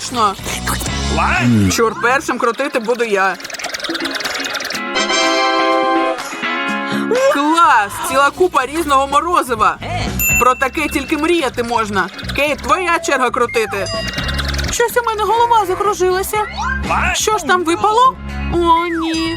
смачно. Чур, першим крутити буду я. Клас! Ціла купа різного морозива. Про таке тільки мріяти можна. Кейт, твоя черга крутити. Щось у мене голова закружилася. Що ж там випало? О, ні.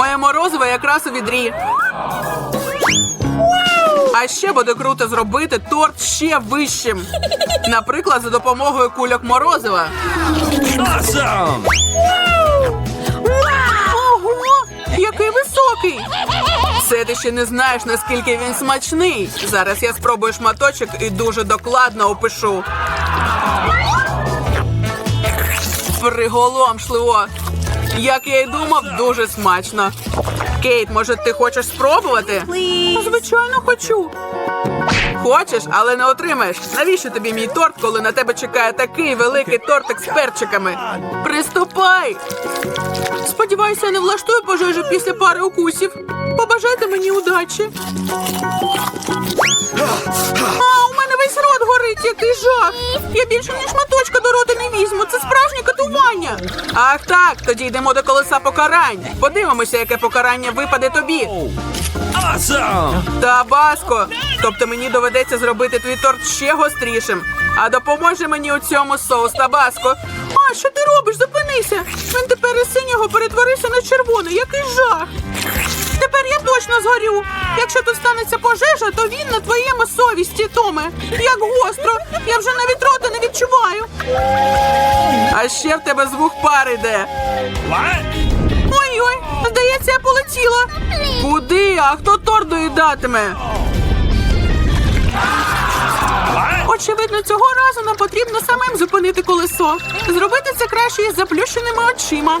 Моє морозиво якраз у відрі. А ще буде круто зробити торт ще вищим. Наприклад, за допомогою кульок морозива. Awesome! Ого, який високий! Це ти ще не знаєш, наскільки він смачний. Зараз я спробую шматочок і дуже докладно опишу. Приголомшливо. Як я й думав, дуже смачно. Кейт, може, ти хочеш спробувати? Звичайно, хочу. Хочеш, але не отримаєш. Навіщо тобі мій торт, коли на тебе чекає такий великий тортик з перчиками? Приступай! Сподіваюся, я не влаштую пожежу після пари укусів. Побажайте мені удачі. Горить, який жах. Я більше ні шматочка до рота не візьму. Це справжнє катування. Ах так, тоді йдемо до колеса покарань. Подивимося, яке покарання випаде тобі. Та баско. Тобто мені доведеться зробити твій торт ще гострішим. А допоможе мені у цьому соус табаско. А що ти робиш? Зупинися. Він тепер із синього перетворився на червоний. Який жах. Тепер я точно згорю. Якщо тут станеться пожежа, то він на твоєму совісті, Томе. Як гостро. Я вже навіть рота не відчуваю. А ще в тебе звук пари йде. Ой-ой, здається, я полетіла. Куди? А хто торт доїдатиме? Очевидно, цього разу нам потрібно самим зупинити колесо. Зробити це краще із заплющеними очима.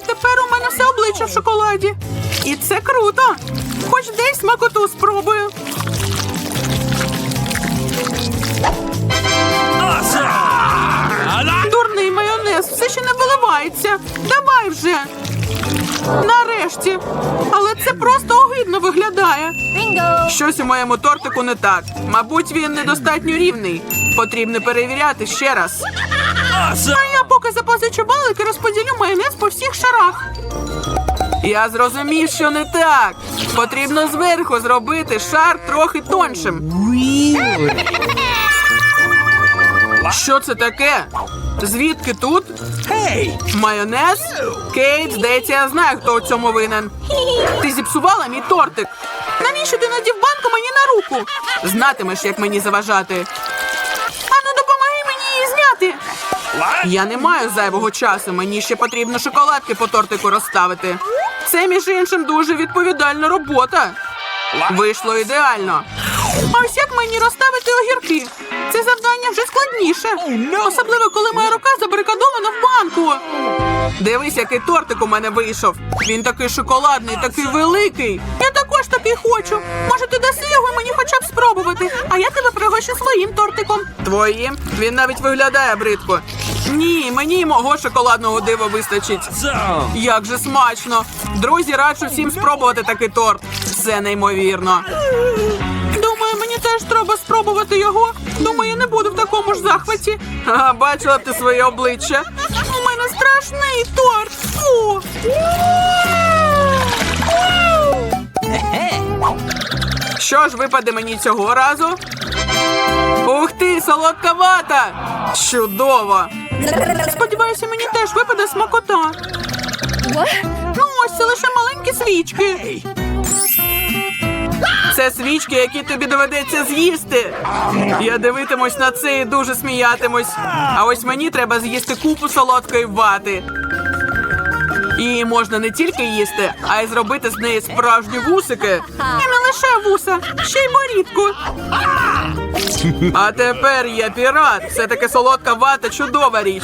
все обличчя в шоколаді. І це круто. Хоч десь смакоту спробую. Дурний майонез все ще не виливається. Давай вже. Нарешті. Але це просто огидно виглядає. Щось у моєму тортику не так. Мабуть, він недостатньо рівний. Потрібно перевіряти ще раз. Awesome! А я поки запозичу балик і розподілю майонез по всіх шарах. Я зрозумів, що не так. Потрібно зверху зробити шар трохи тоншим. Що це таке? Звідки тут? Hey! Майонез? Кейт, здається, я знаю, хто у цьому винен. Ти зіпсувала мій тортик. Навіщо ти надів банку мені на руку? Знатимеш, як мені заважати. Я не маю зайвого часу. Мені ще потрібно шоколадки по тортику розставити. Це, між іншим, дуже відповідальна робота. Вийшло ідеально. Мені розставити огірки? Це завдання вже складніше. Особливо, коли моя рука забарикадована в банку. Дивись, який тортик у мене вийшов. Він такий шоколадний, такий великий. Я також такий хочу. Може, ти даси його мені хоча б спробувати, а я тебе пригощу своїм тортиком. Твоїм? Він навіть виглядає бридко. Ні, мені й мого шоколадного дива вистачить. Як же смачно! Друзі, раджу всім спробувати такий торт. Це неймовірно. Треба спробувати його. Думаю, я не буду в такому ж захваті. Ага, бачила б ти своє обличчя. У мене страшний торт. Фу. Що ж випаде мені цього разу? Ух ти, солодка вата! Чудово! Сподіваюся, мені теж випаде смакота. Ну, ось це лише маленькі свічки. Це свічки, які тобі доведеться з'їсти. Я дивитимусь на це і дуже сміятимусь. А ось мені треба з'їсти купу солодкої вати. І можна не тільки їсти, а й зробити з неї справжні вусики. І не лише вуса, ще й борідку. А тепер я пірат. Все таки солодка вата чудова річ.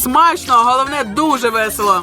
Смачно, а головне дуже весело.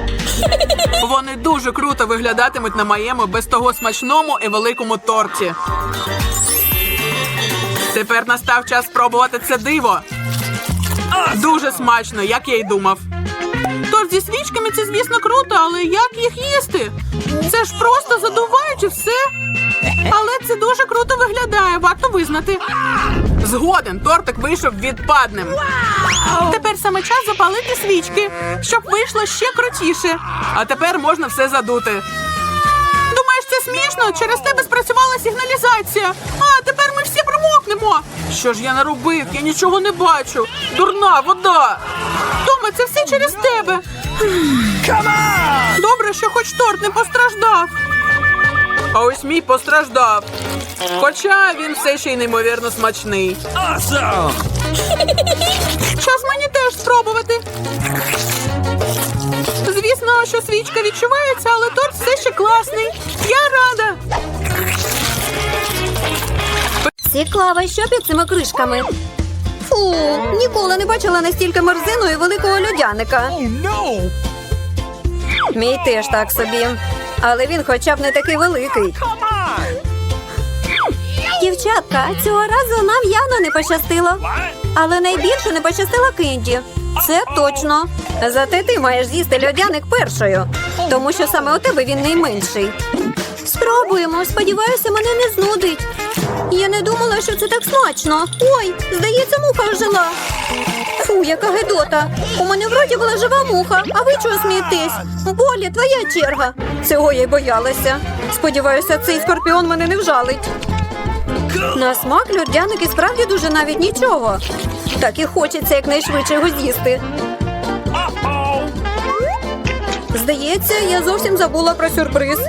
Вони дуже круто виглядатимуть на моєму без того смачному і великому торті. Тепер настав час спробувати це диво. Дуже смачно, як я й думав. Торт зі свічками це, звісно, круто, але як їх їсти? Це ж просто задувають і все. Але це дуже круто виглядає, варто визнати. Згоден, тортик вийшов відпадним. Тепер саме час запалити свічки, щоб вийшло ще крутіше. А тепер можна все задути. Думаєш, це смішно? Через тебе спрацювала сигналізація. А тепер ми всі промокнемо. Що ж я наробив? Я нічого не бачу. Дурна вода. Томе, це все через тебе. Добре, що хоч торт не постраждав. А ось мій постраждав. Хоча він все ще й неймовірно смачний. Awesome. Час мені теж спробувати. Звісно, що свічка відчувається, але торт все ще класний. Я рада. Цікаво, що під цими кришками. Фу, ніколи не бачила настільки мерзину і великого льодяника. Oh no. Мій теж так собі. Але він хоча б не такий великий. Дівчатка, цього разу нам явно не пощастило. Але найбільше не пощастило Кенді. Це точно. Зате ти маєш з'їсти льодяник першою, тому що саме у тебе він найменший. Спробуємо. Сподіваюся, мене не знудить. Я не думала, що це так смачно. Ой, здається, муха ожила. Фу, яка гидота. У мене вроді була жива муха, а ви чого смієтесь? Болі, твоя черга. Цього я й боялася. Сподіваюся, цей скорпіон мене не вжалить. На смак льодяник справді дуже навіть нічого. Так і хочеться якнайшвидше його з'їсти. Здається, я зовсім забула про сюрприз,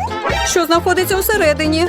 що знаходиться всередині.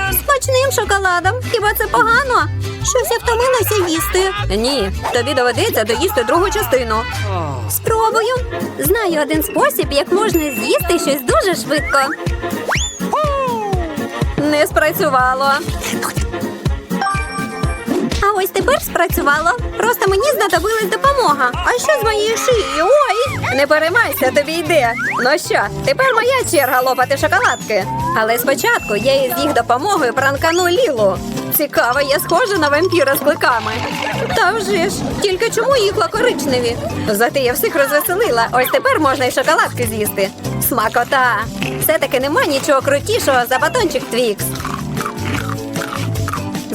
Смачним шоколадом. Хіба це погано? Щось я втомилася їсти. Ні, тобі доведеться доїсти другу частину. Спробую. Знаю один спосіб, як можна з'їсти щось дуже швидко. Не спрацювало. Ось тепер спрацювало. Просто мені знадобилась допомога. А що з моєю шиєю? Ой! Не переймайся, тобі йде. Ну що, тепер моя черга лопати шоколадки. Але спочатку я із їх допомогою пранкану Лілу. Цікаво, я схожа на вампіра з кликами. Та вже ж, тільки чому їхла коричневі? Зате я всіх розвеселила. Ось тепер можна і шоколадки з'їсти. Смакота! Все-таки нема нічого крутішого за батончик Твікс.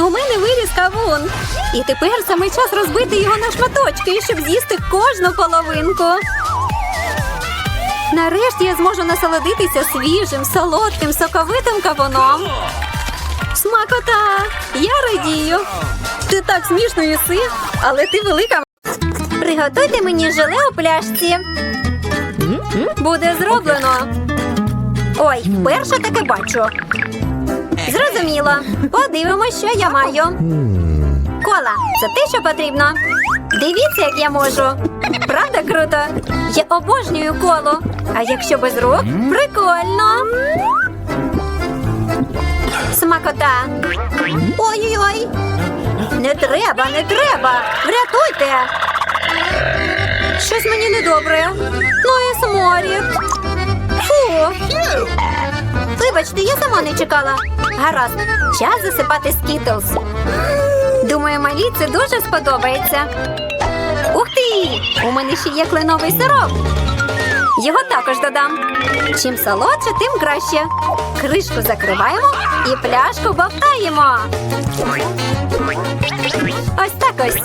У мене виріс кавун. І тепер саме час розбити його на шматочки, щоб з'їсти кожну половинку. Нарешті я зможу насолодитися свіжим, солодким, соковитим кавуном. Смакота! Я радію. Ти так смішно їси, але ти велика. Приготуйте мені желе у пляшці. Буде зроблено. Ой, вперше таке бачу. Зрозуміло. Подивимось, що я маю. Кола, це те, що потрібно. Дивіться, як я можу. Правда круто? Я обожнюю коло. А якщо без рук, прикольно. Смакота. Ой-ой-ой. Не треба, не треба. Врятуйте. Щось мені недобре. Ну і сморід. Фу. Вибачте, я сама не чекала. Гаразд, час засипати скітлз. Думаю, малі це дуже сподобається. Ух ти! У мене ще є кленовий сироп. Його також додам. Чим солодше, тим краще. Кришку закриваємо і пляшку бовтаємо. Ось так ось.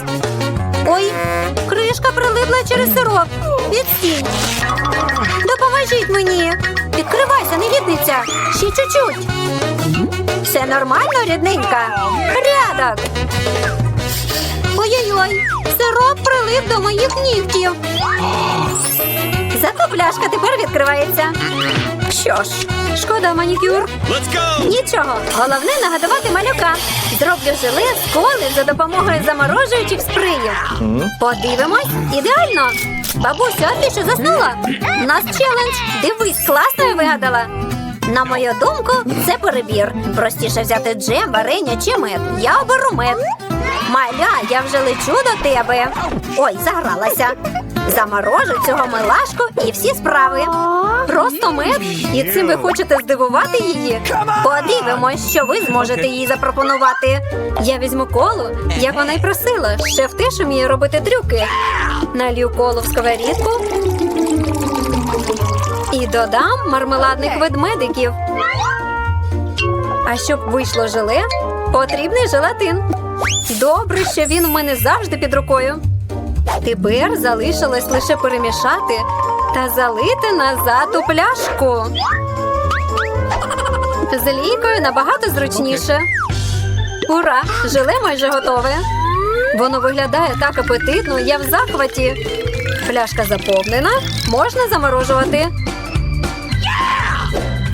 Ой, кришка прилипла через сироп. Відстінь. Допоможіть мені. Відкривайся, негідниця. Ще чуть-чуть. Все нормально, рідненька. Порядок. Ой-ой-ой, сироп прилип до моїх нігтів. Зато пляшка тепер відкривається. Що ж, шкода манікюр. Let's go! Нічого, головне нагадувати малюка. Зроблю желе з коли за допомогою заморожуючих спреїв. Подивимось, ідеально. Бабусю, а ти що заснула? У нас челендж. Дивись, класно я вигадала. На мою думку, це перебір. Простіше взяти джем, варення чи мед. Я оберу мед. Маля, я вже лечу до тебе. Ой, загралася. Заморожу цього милашку і всі справи. Просто мед. І цим ви хочете здивувати її? Подивимось, що ви зможете їй запропонувати. Я візьму колу, як вона й просила. Шеф теж уміє робити трюки. Налью колу в сковорідку і додам мармеладних ведмедиків. А щоб вийшло желе, потрібний желатин. Добре, що він у мене завжди під рукою. Тепер залишилось лише перемішати та залити назад у пляшку. З лійкою набагато зручніше. Ура! Желе майже готове. Воно виглядає так апетитно, я в захваті. Пляшка заповнена, можна заморожувати.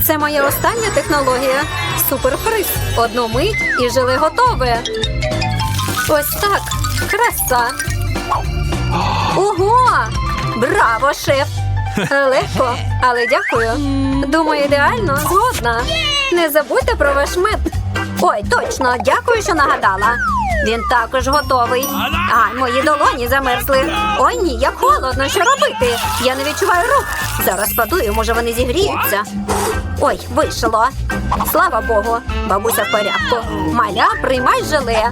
Це моя остання технологія. Суперфриз. Одну мить і желе готове. Ось так. Краса. Ого! Браво, шеф! Легко, але дякую. Думаю, ідеально згодна. Не забудьте про ваш мед. Ой, точно, дякую, що нагадала. Він також готовий. А, мої долоні замерзли. Ой ні, як холодно, що робити? Я не відчуваю рук. Зараз подую, може вони зігріються. Ой, вийшло. Слава Богу, бабуся в порядку. Маля, приймай желе.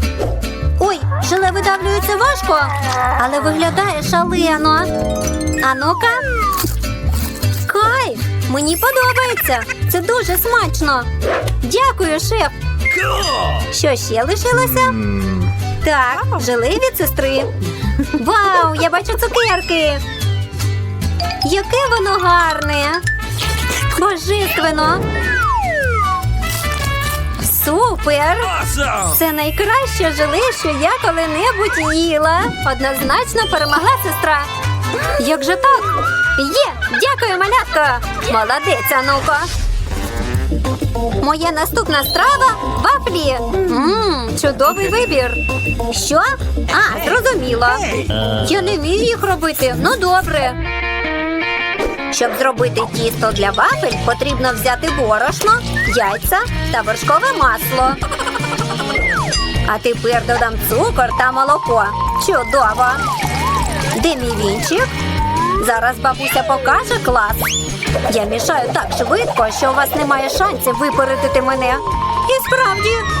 Ой, желе видавлюється важко, але виглядає шалено. А ну-ка. Кайф! Мені подобається. Це дуже смачно. Дякую, шеф. Що ще лишилося? Так, желе від сестри. Вау, я бачу цукерки. Яке воно гарне. Божественно. Супер! Awesome! Це найкраще желе, що я коли-небудь їла. Однозначно перемогла сестра. Як же так? Є! Дякую, малятка! Молодець, Ануко! Моя наступна страва вафлі. Мм, чудовий вибір. Що? А, зрозуміло. Я не вмію їх робити. Ну добре. Щоб зробити тісто для вафель, потрібно взяти борошно, яйця та вершкове масло. А тепер додам цукор та молоко. Чудово! Де мій вінчик? Зараз бабуся покаже клас. Я мішаю так швидко, що у вас немає шансів випередити мене. І справді,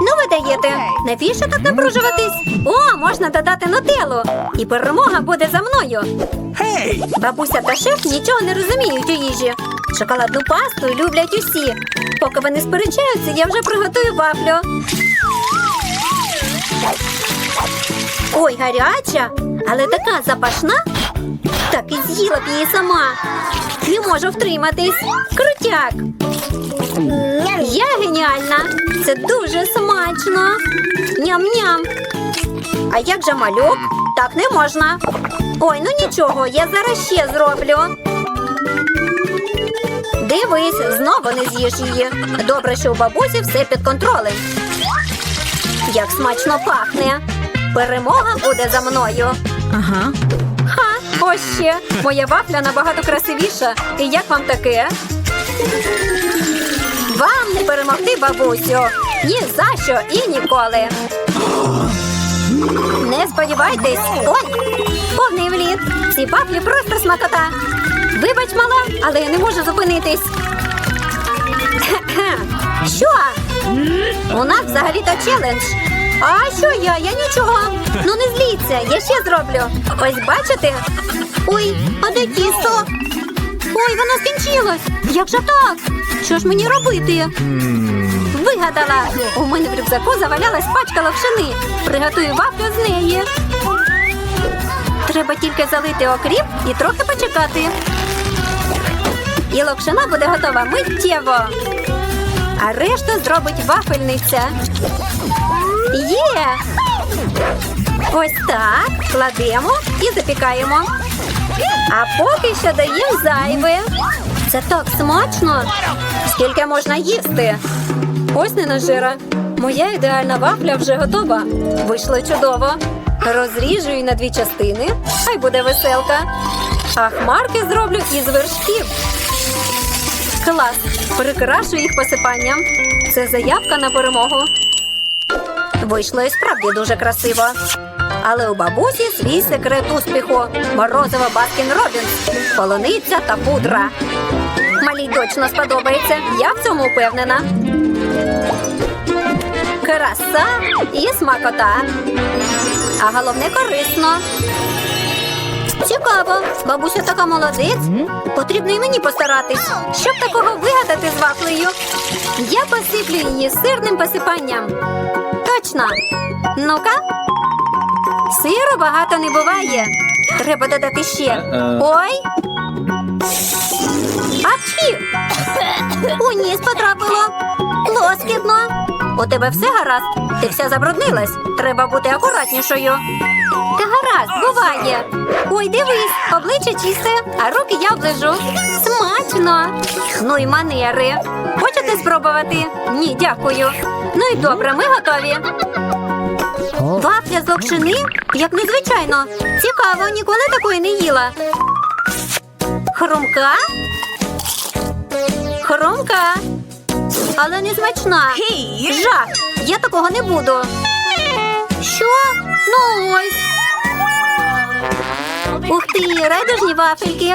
Ну, ви даєте. Навіщо так напружуватись? О, можна додати нутеллу. І перемога буде за мною. Hey! Бабуся та шеф нічого не розуміють у їжі. Шоколадну пасту люблять усі. Поки вони сперечаються, я вже приготую вафлю. Ой, гаряча, але така запашна. Так і з'їла б її сама. Не можу втриматись. Крутяк. Я геніальна. Це дуже смачно. Ням-ням. А як же малюк? Так не можна. Ой, ну нічого, я зараз ще зроблю. Дивись, знову не з'їш її. Добре, що у бабусі все під контролем. Як смачно пахне. Перемога буде за мною. Ага. Ха, ось ще. Моя вафля набагато красивіша. І як вам таке? Вам не перемогти, бабусю. Ні за що і ніколи. Не сподівайтесь. Ой, повний вліт. Ці вафлі просто смакота. Вибач, мала, але я не можу зупинитись. Що? У нас взагалі-то челендж. А що я? Я нічого. Ну не зліться, я ще зроблю. Ось бачите? Ой, а де тісто? Ой, воно скінчилось. Як же так? Що ж мені робити? Вигадала. У мене в рюкзаку завалялась пачка локшини. Приготую вафлю з неї. Треба тільки залити окріп і трохи почекати. І локшина буде готова миттєво. А решту зробить вафельниця. Є! Ось так. Кладемо і запікаємо. А поки що даємо зайве. Це так смачно. Скільки можна їсти? Ось не нажира. Моя ідеальна вафля вже готова. Вийшло чудово. Розріжу її на дві частини. Хай буде веселка. А хмарки зроблю із вершків. Клас! Прикрашу їх посипанням. Це заявка на перемогу. Вийшло і справді дуже красиво. Але у бабусі свій секрет успіху. Морозиво Баскін Робінс, полуниця та пудра. Малій точно сподобається. Я в цьому впевнена. Краса і смакота. А головне корисно. Цікаво, бабуся така молодець. Потрібно і мені постаратись, щоб такого вигадати з вафлею. Я посиплю її сирним посипанням. Точно. Ну-ка. Сиру багато не буває. Треба додати ще. Ой. Апчі! У ніс потрапило. Лоскітно. У тебе все гаразд? Ти вся забруднилась. Треба бути акуратнішою. Та гаразд, буває. Ой, дивись, обличчя чисте, а руки я оближу. Смачно. Ну й манери. Хочете спробувати? Ні, дякую. Ну і добре, ми готові. Вафля з локшини? Як незвичайно. Цікаво, ніколи такої не їла. Хрумка? Хрумка. Але не смачна. Жах. Я такого не буду. Що? Ну ось. Ух ти, райдужні вафельки.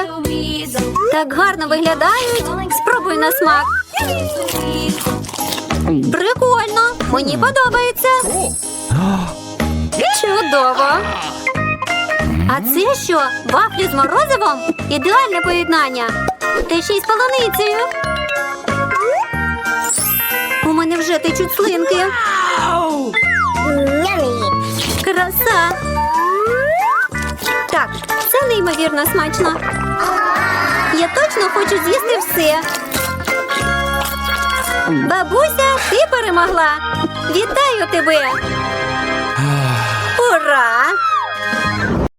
Так гарно виглядають. Спробуй на смак. Прикольно. Мені подобається. Чудово. А це що? Вафлі з морозивом? Ідеальне поєднання. Та ще й з полуницею. У мене вже течуть слинки. Краса. Так, це неймовірно смачно. Я точно хочу з'їсти все. Бабуся, ти перемогла. Вітаю тебе. ಬರ್ರಾ